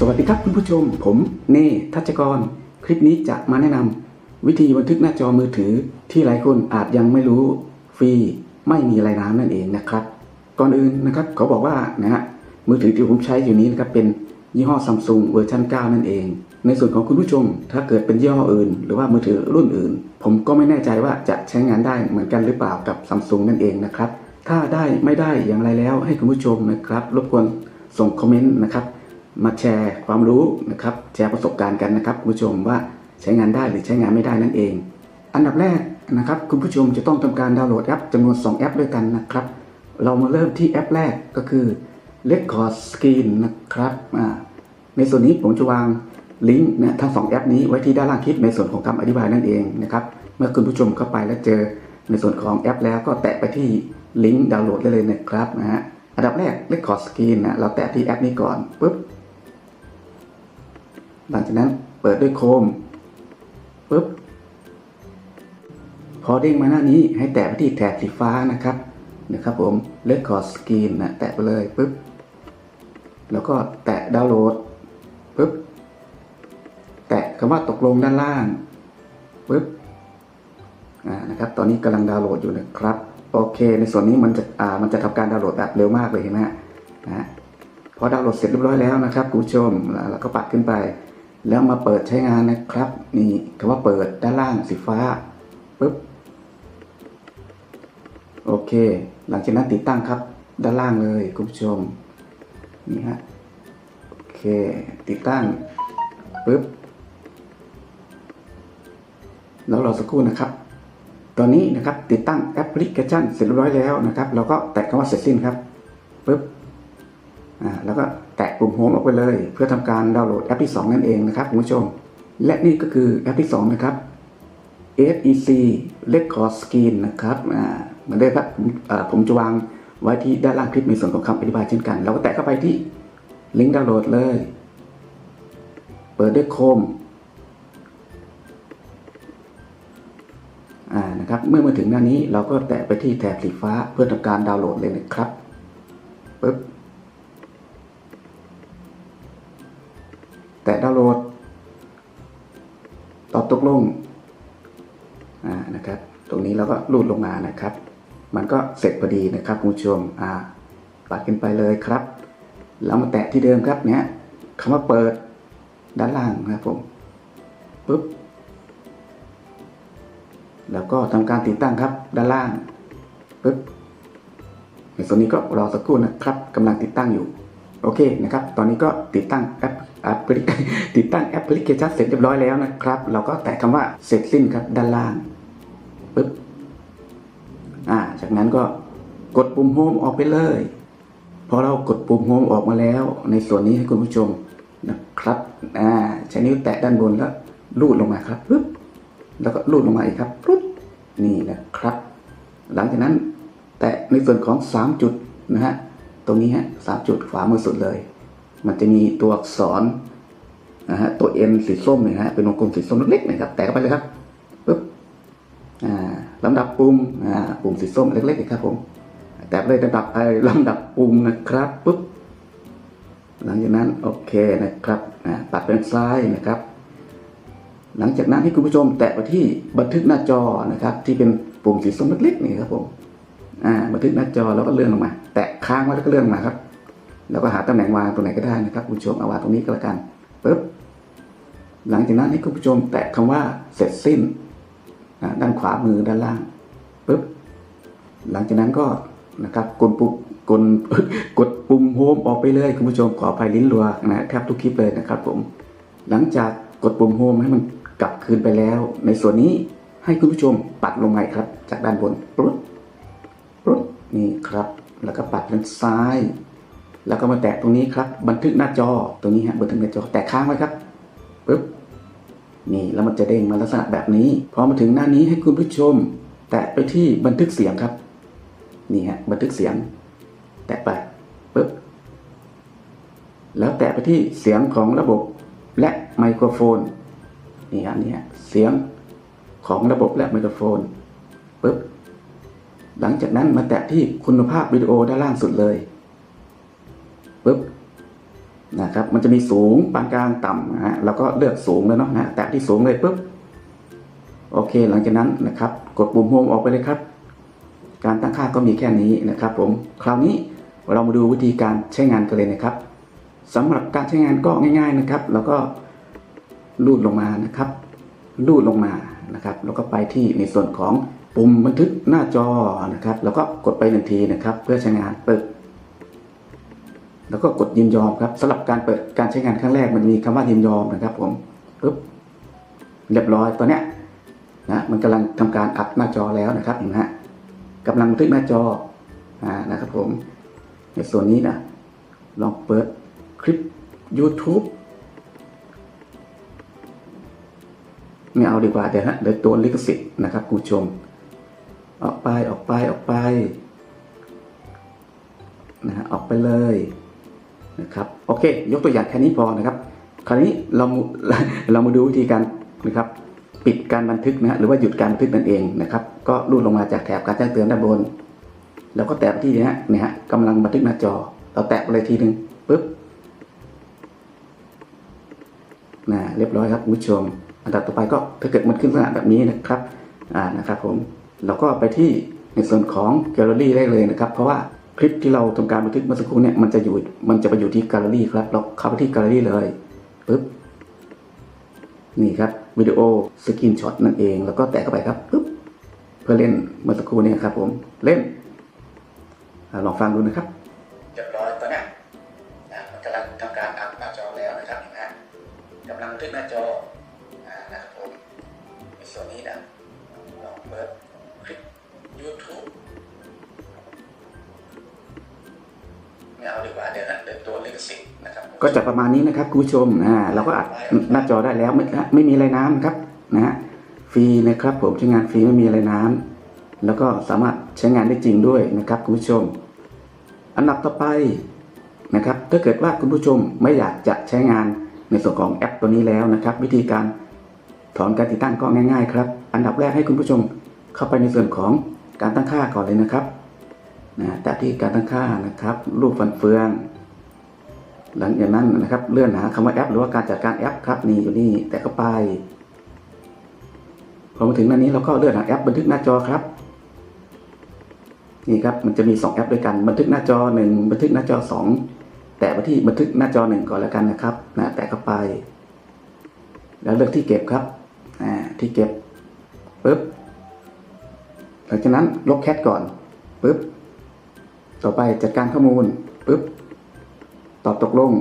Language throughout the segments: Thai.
สวัสดีครับคุณผู้ชม ผมเน่ทัชกร คลิปนี้จะมาแนะนำวิธีบันทึกหน้าจอมือถือที่หลายคนอาจยังไม่รู้ฟรีไม่มีรายน้ำนั่นเองนะครับ ก่อนอื่นนะครับเขาบอกว่านะฮะมือถือที่ผมใช้อยู่นี้นะครับเป็นยี่ห้อซัมซุงเวอร์ชัน9 นั่นเอง ในส่วนของคุณผู้ชม ถ้าเกิดเป็นยี่ห้ออื่น หรือว่ามือถือรุ่นอื่น ผมก็ไม่แน่ใจว่าจะใช้งานได้เหมือนกันหรือเปล่ากับซัมซุงนั่นเองนะครับถ้าได้ไม่ได้อย่างไรแล้วให้คุณผู้ชมนะครับ รบกวนส่งคอมเมนต์นะครับ มาแชร์ความรู้นะครับ แชร์ประสบการณ์กันนะครับคุณผู้ชมว่าใช้งานได้หรือใช้งานไม่ได้นั่นเอง อันดับแรกนะครับคุณผู้ชมจะต้องทำการดาวน์โหลดแอปจำนวน 2 แอปด้วยกันนะครับ เรามาเริ่มที่แอปแรกก็คือ Record Screen นะครับในส่วนนี้ผมจะวางลิงก์นะทั้งสองแอปนี้ไว้ที่ด้านล่างคลิปในส่วนของคำอธิบายนั่นเองนะครับเมื่อคุณผู้ชมเข้าไปแล้วเจอในส่วนของแอปแล้วก็แตะไปที่ลิงก์ดาวน์โหลดได้เลยนะครับนะฮะอันดับแรก Record Screen นะเราแตะที่แอปนี้ก่อนปุ๊บ หลังจากนั้นเปิดด้วยโคมปุ๊บพอเด้งมาหน้านี้ให้แตะไปที่แถบสีฟ้านะครับนะครับผม Record Screen นะแตะไปเลยปุ๊บแล้วก็แตะดาวน์โหลดปุ๊บแตะคำว่าตกลงด้านล่างปุ๊บอ่านะครับ ตอนนี้กำลังดาวน์โหลดอยู่นะครับ โอเค ในส่วนนี้มันจะอ่ามันจะทำการดาวน์โหลดแบบเร็วมากเลยเห็นไหมฮะนะฮะพอดาวน์โหลดเสร็จเรียบร้อยแล้วนะครับคุณผู้ชมแล้วเราก็ปัดขึ้นไป แล้วมาเปิดใช้งานนะครับ นี่คำว่าเปิดด้านล่างสีฟ้าปุ๊บโอเค หลังจากนั้นติดตั้งครับ ด้านล่างเลยคุณผู้ชมนี่ฮะโอเค ติดตั้งปุ๊บแล้วรอสักครู่นะครับ ตอนนี้นะครับติดตั้งแอปพลิเคชันเสร็จเรียบร้อยแล้วนะครับ เราก็แตะคำว่าเสร็จสิ้นครับปุ๊บ แล้วก็แตะปุ่มโฮมออกไปเลย เพื่อทำการดาวน์โหลดแอปที่ 2 นั่นเองนะครับคุณผู้ชม และนี่ก็คือแอปที่ 2 นะครับ SEC Record Screen นะครับอ่าเหมือนเดิมครับผมผมจะวางไว้ที่ด้านล่างคลิปในส่วนของคำอธิบายเช่นกันเราก็แตะเข้าไปที่ลิงก์ดาวน์โหลดเลย เปิดด้วยโคมอ่านะครับเมื่อมาถึงหน้านี้เราก็แตะไปที่แถบสีฟ้าเพื่อทำการดาวน์โหลดเลยนะครับปึ๊บ แตะดาวน์โหลด ตอบตกลงนะครับ ตรงนี้เราก็ลูดลงมานะครับ มันก็เสร็จพอดีนะครับคุณผู้ชมอ่าปัดขึ้นไปเลยครับ แล้วมาแตะที่เดิมครับเนี้ยคำว่าเปิดด้านล่างนะครับผมปุ๊บแล้วก็ทำการติดตั้งครับด้านล่างปุ๊บในส่วนนี้ก็รอสักครู่นะครับกำลังติดตั้งอยู่ โอเคนะครับ ตอนนี้ก็ติดตั้งแอป ติดตั้งแอปพลิเคชันเสร็จเรียบร้อยแล้วนะครับ เราก็แตะคำว่าเสร็จสิ้นครับด้านล่างปึ๊บอ่าจากนั้นก็กดปุ่มโฮมออกไปเลยพอเรากดปุ่มโฮมออกมาแล้ว ในส่วนนี้ให้คุณผู้ชมนะครับอ่าใช้นิ้วแตะด้านบนแล้วลูดลงมาครับปึ๊บแล้วก็ลูดลงมาอีกครับปึ๊บนี่นะครับ หลังจากนั้นแตะในส่วนของ 3 จุดนะฮะตรงนี้ฮะสามจุดขวามือสุดเลย มันจะมีตัวอักษรนะฮะตัว N สีส้มเนี่ยฮะเป็นวงกลมสีส้มเล็กๆนะครับแตะไปเลยครับปึ๊บอ่าลำดับปุ่มอ่าปุ่มสีส้มเล็กๆนะครับผมแตะไปเลยลำดับไอ้ลำดับปุ่มนะครับปึ๊บหลังจากนั้นโอเคนะครับอ่าปัดไปทางซ้ายนะครับ หลังจากนั้นให้คุณผู้ชมแตะไปที่บันทึกหน้าจอนะครับ ที่เป็นปุ่มสีส้มเล็กๆนี่ครับผมอ่าบันทึกหน้าจอแล้วก็เลื่อนลงมา แตะค้างไว้แล้วก็เลื่อนลงมาครับ แล้วก็หาตำแหน่งวางตรงไหนก็ได้นะครับคุณผู้ชมเอาวางตรงนี้ก็แล้วกันปึ๊บหลังจากนั้นให้คุณผู้ชมแตะคำว่าเสร็จสิ้นอ่าด้านขวามือด้านล่างปึ๊บหลังจากนั้นก็นะครับกดปุ่มกดกดปุ่มโฮมออกไปเลยคุณผู้ชมขออภัยลิ้นรัวนะแทบทุกคลิปเลยนะครับผมหลังจากกดปุ่มโฮมให้มันกลับคืนไปแล้ว ในส่วนนี้ให้คุณผู้ชมปัดลงมาครับ จากด้านบนปึ๊บปุ๊บนี่ครับ แล้วก็ปัดด้านซ้าย แล้วก็มาแตะตรงนี้ครับ บันทึกหน้าจอตรงนี้ฮะบันทึกหน้าจอแตะค้างไว้ครับปุ๊บนี่แล้วมันจะเด้งมาลักษณะแบบนี้พอมาถึงหน้านี้ให้คุณผู้ชม แตะไปที่บันทึกเสียงครับนี่ฮะบันทึกเสียง แตะไปปุ๊บแล้วแตะไปที่เสียงของระบบและไมโครโฟนนี่ฮะนี่ฮะเสียงของระบบและไมโครโฟนปุ๊บหลังจากนั้นมาแตะที่คุณภาพวิดีโอด้านล่างสุดเลย นะครับมันจะมีสูงปานกลางต่ำนะฮะเราก็เลือกสูงแล้วเนาะนะแตะที่สูงเลยปุ๊บโอเค หลังจากนั้นนะครับ กดปุ่มโฮมออกไปเลยครับ การตั้งค่าก็มีแค่นี้นะครับ ผมคราวนี้เรามาดูวิธีการใช้งานกันเลยนะครับสำหรับการใช้งานก็ง่าย ๆนะครับ แล้วก็ลูดลงมานะครับลูดลงมานะครับ แล้วก็ไปที่ในส่วนของปุ่มบันทึกหน้าจอนะครับ แล้วก็กดไปหนึ่งทีนะครับ เพื่อใช้งานเปิด แล้วก็กดยินยอมครับสำหรับการเปิดการใช้งานครั้งแรกมันมีคำว่ายินยอมนะครับผมปึ๊บเรียบร้อยตัวเนี้ยนะมันกำลังทำการอัดหน้าจอแล้วนะครับเห็นไหมฮะกำลังบันทึกหน้าจออ่านะครับผมในส่วนนี้นะลองเปิดคลิป YouTube ไม่เอาดีกว่าเดี๋ยวฮะเดี๋ยวตัวลิขสิทธิ์นะครับคุณผู้ชม ออกไปออกไปออกไปนะฮะออกไปเลย ครับโอเค ยกตัวอย่างแค่นี้พอนะครับ คราวนี้เราเรามาดูวิธีการนะครับปิดการบันทึกนะฮะหรือว่าหยุดการบันทึกนั่นเองนะครับ ก็รูดลงมาจากแถบการแจ้งเตือนด้านบน แล้วก็แตะไปที่นี้เนี่ยฮะกำลังบันทึกหน้าจอ เราแตะไปเลยทีหนึ่งปุ๊บนะเรียบร้อยครับคุณผู้ชม อันดับต่อไปก็ถ้าเกิดมันขึ้นลักษณะแบบนี้นะครับอ่านะครับผมเราก็ไปที่ในส่วนของแกลเลอรี่ได้เลยนะครับ เพราะว่า คลิปที่เราทำการบันทึกเมื่อสักครู่เนี่ยมันจะอยู่มันจะไปอยู่ที่แกลเลอรี่ครับ เราเข้าไปที่แกลเลอรี่เลยปุ๊บนี่ครับวิดีโอสกินช็อตนั่นเอง แล้วก็แตะเข้าไปครับปึ๊บเพื่อเล่นเมื่อสักครู่เนี่ยครับผมเล่นอลองฟังดูนะครับ ไม่เอาดีกว่าเดี๋ยวนะเดี๋ยวตัวลิขสิทธิ์นะครับก็จะประมาณนี้นะครับคุณผู้ชมอ่าเราก็อัดหน้าจอได้แล้วไม่ไม่มีอะไรน้ำครับนะฮะฟรีนะครับผมใช้งานฟรีไม่มีอะไรน้ำแล้วก็สามารถใช้งานได้จริงด้วยนะครับคุณผู้ชม อันดับต่อไปนะครับถ้าเกิดว่าคุณผู้ชมไม่อยากจะใช้งานในส่วนของแอปตัวนี้แล้วนะครับ วิธีการถอนการติดตั้งก็ง่าย ๆ ครับ อันดับแรกให้คุณผู้ชมเข้าไปในส่วนของการตั้งค่าก่อนเลยนะครับ นะแต่ที่การตั้งค่านะครับรูปฟันเฟือง หลังจากนั้นนะครับเลื่อนหาคำว่าแอป หรือว่าการจัดการแอปครับนี่อยู่นี่แต่ก็ไปพอมาถึงหน้านี้เราก็เลื่อนหาแอปบันทึกหน้าจอครับนี่ครับมันจะมี 2 แอปด้วยกันบันทึกหน้าจอ 1 บันทึกหน้าจอ 2 แตะไปที่บันทึกหน้าจอ 1 ก่อนแล้วกันนะครับนะแตะเข้าไป แล้วเลือกที่เก็บครับอ่าที่เก็บปึ๊บหลังจากนั้นลบแคทก่อนปึ๊บ ต่อไปจัดการข้อมูลปึ๊บตอบตกลง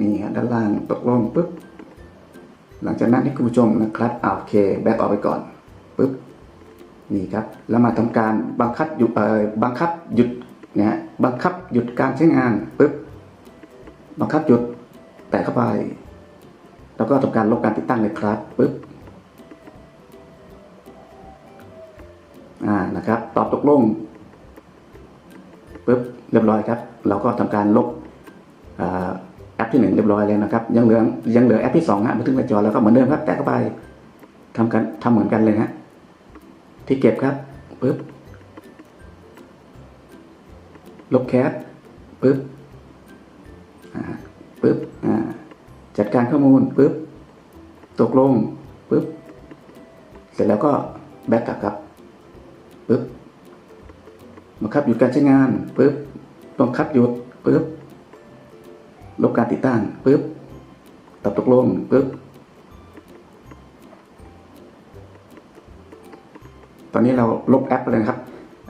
นี่ฮะด้านล่างตกลงปึ๊บหลังจากนั้นให้คุณผู้ชมนะครับอ่าโอเคแบ็กออกไปก่อนปึ๊บนี่ครับแล้วมาทำการบังคับหยุดเอ่อบังคับหยุดนะฮะบังคับหยุดการใช้งานปึ๊บบังคับหยุดแตะเข้าไป แล้วก็ทำการลบการติดตั้งเลยครับปึ๊บอ่านะครับตอบตกลงปึ๊บ เรียบร้อยครับ เราก็ทำการลบแอปที่หนึ่งเรียบร้อยแล้วนะครับ ยังเหลือยังเหลือแอปที่สองฮะบันทึกหน้าจอแล้วก็เหมือนเดิมครับ แตะเข้าไปทำกันทำเหมือนกันเลยฮะที่เก็บครับปึ๊บลบแคสปึ๊บปึ๊บอ่าจัดการข้อมูลปึ๊บตกลงปึ๊บเสร็จแล้วก็แบ็กกลับครับปึ๊บบังคับหยุดการใช้งานปึ๊บ บังคับหยุดปึ๊บลบการติดตั้งปึ๊บตอบตกลงปึ๊บตอนนี้เราลบแอปไปเลยนะครับ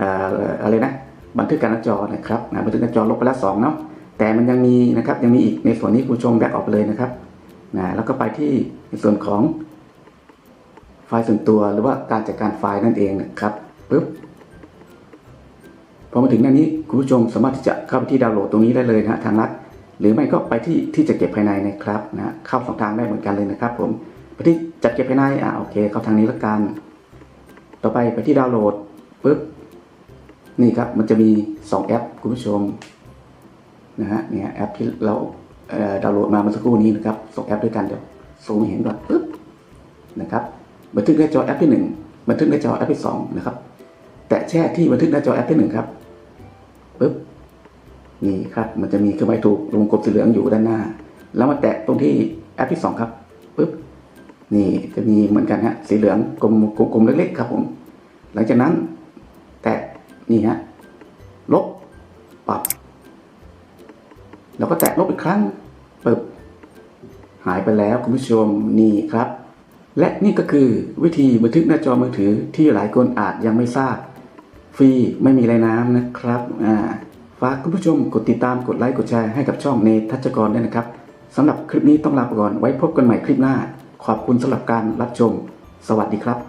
อ่าอะไรนะบันทึกการหน้าจอนะครับบันทึกหน้าจอลบไปแล้วสองเนาะแต่มันยังมีนะครับยังมีอีกในส่วนนี้คุณชมแบกออกไปเลยนะครับนะแล้วก็ไปที่ในส่วนของไฟล์ส่วนตัวหรือว่าการจัดการไฟล์นั่นเองนะครับปึ๊บ อมาถึงหน้านี้คุณผู้ชมสามารถที่จะเข้าไปที่ดาวน์โหลดตรงนี้ได้เลยนะทางลัดหรือไม่ก็ไปที่ที่จะเก็บภายในนะครับนะเข้าสองทางได้เหมือนกันเลยนะครับ ผมไปที่จัดเก็บภายในอ่าโอเค เข้าทางนี้แล้วกัน ต่อไปไปที่ดาวน์โหลดปุ๊บนี่ครับมันจะมี 2 แอปคุณผู้ชมนะฮะเนี่ยแอปที่เราเดาวน์โหลดมาเมื่อสักครู่นี้นะครับสองแอปด้วยกันเดี๋ยวซูมเห็นก่อนปุ๊บนะครับบันทึกหน้าจอแอปที่ 1 บันทึกหน้าจอแอปที่2นะครับแตะแช่ที่บันทึกหน้าจอแอปที่1ครับ ปุ๊บนี่ครับมันจะมีเครื่องหมายถูกวงกลมสีเหลืองอยู่ด้านหน้า แล้วมาแตะตรงที่แอปที่สองครับปึ๊บนี่จะมีเหมือนกันฮะสีเหลืองกลมกลมกลมเล็กๆครับผม หลังจากนั้น แตะนี่ฮะลบปรับ แล้วก็แตะลบอีกครั้งปึ๊บหายไปแล้วคุณผู้ชมนี่ครับ และนี่ก็คือวิธีบันทึกหน้าจอมือถือที่หลายคนอาจยังไม่ทราบ ฟรีไม่มีไรน้ำนะครับอ่าฝากคุณผู้ชมกดติดตามกดไลค์กดแชร์ให้กับช่องเนทัชกรด้วยนะครับสำหรับคลิปนี้ต้องลาไปก่อนไว้พบกันใหม่คลิปหน้า ขอบคุณสำหรับการรับชม สวัสดีครับ